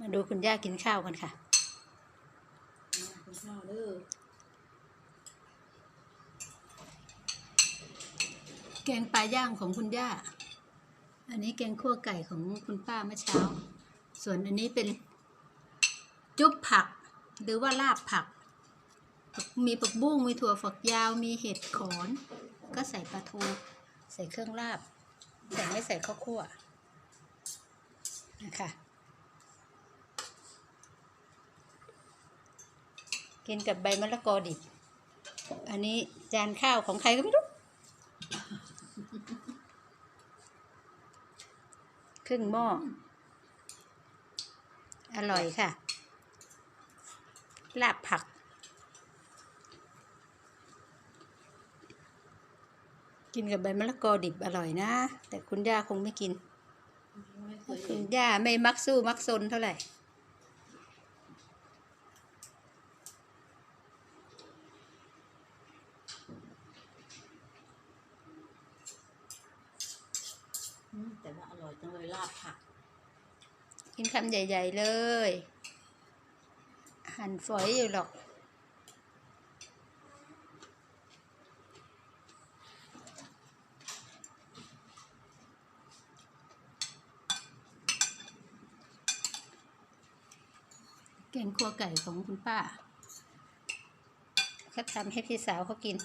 มาดูคุณย่ากินข้าวกันค่ะคุณข้าวเด้อแกงปลาย่างของคุณย่า อันนี้แกงคั่วไก่ของคุณป้าเมื่อเช้า ส่วนอันนี้เป็นจุ๊บผัก หรือว่าลาบผัก มีผักบุ้งมีถั่วฝักยาว มีเห็ดขอน ก็ใส่ปลาทู ใส่เครื่องลาบ แต่ไม่ใส่ข้าวคั่วนะคะ กินกับใบมะละกอดิบ อันนี้จานข้าวของใครก็ไม่รู้ ครึ่งหม้อ อร่อยค่ะ ลาบผัก กินกับใบมะละกอดิบอร่อยนะ แต่คุณย่าคงไม่กิน คุณย่าไม่มักสู้มักซนเท่าไหร่ แต่ว่าอร่อยจังเลยลาบผัก กินคำใหญ่ ๆ เลย หั่นฝอยอยู่หรอกแกงคั่วไก่ของคุณป้าเขาทำให้พี่สาวเขากิน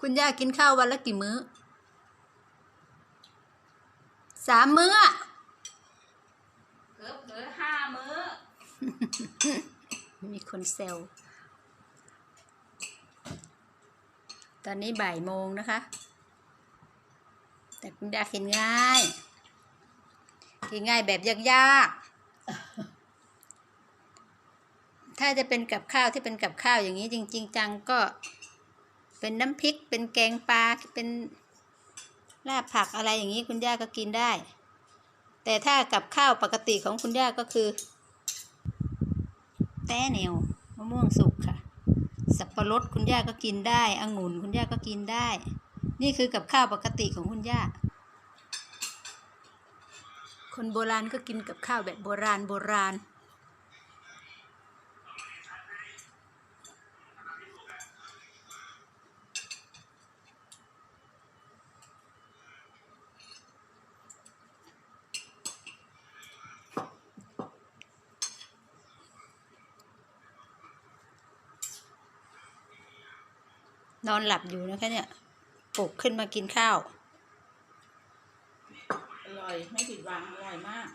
คุณย่ากินข้าววันละกี่มื้อ สามมื้อเกือบเกือบห้ามื้อ มีคนเซลตอนนี้บ่ายโมงนะคะ แต่คุณดากินง่าย กินง่ายแบบยากๆ ถ้าจะเป็นกับข้าวที่เป็นกับข้าวอย่างนี้จริง ๆ จังก็เป็นน้ำพริกเป็นแกงปลาเป็น ลาบผักอะไรอย่างนี้คุณย่าก็กินได้ แต่ถ้ากับข้าวปกติของคุณย่าก็คือ แต้เหนียวมะม่วงสุกค่ะ สับปะรดคุณย่าก็กินได้องุ่นคุณย่าก็กินได้ นี่คือกับข้าวปกติของคุณย่า คนโบราณก็กินกับข้าวแบบโบราณโบราณ นอนหลับอยู่นะคะเนี่ยปลุกขึ้นมากินข้าว อร่อย ไม่ผิดหวังอร่อยมาก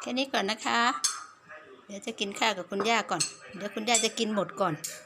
แค่นี้ก่อนนะคะ เดี๋ยวจะกินข้าวกับคุณย่าก่อน เดี๋ยวคุณย่าจะกินหมดก่อนอ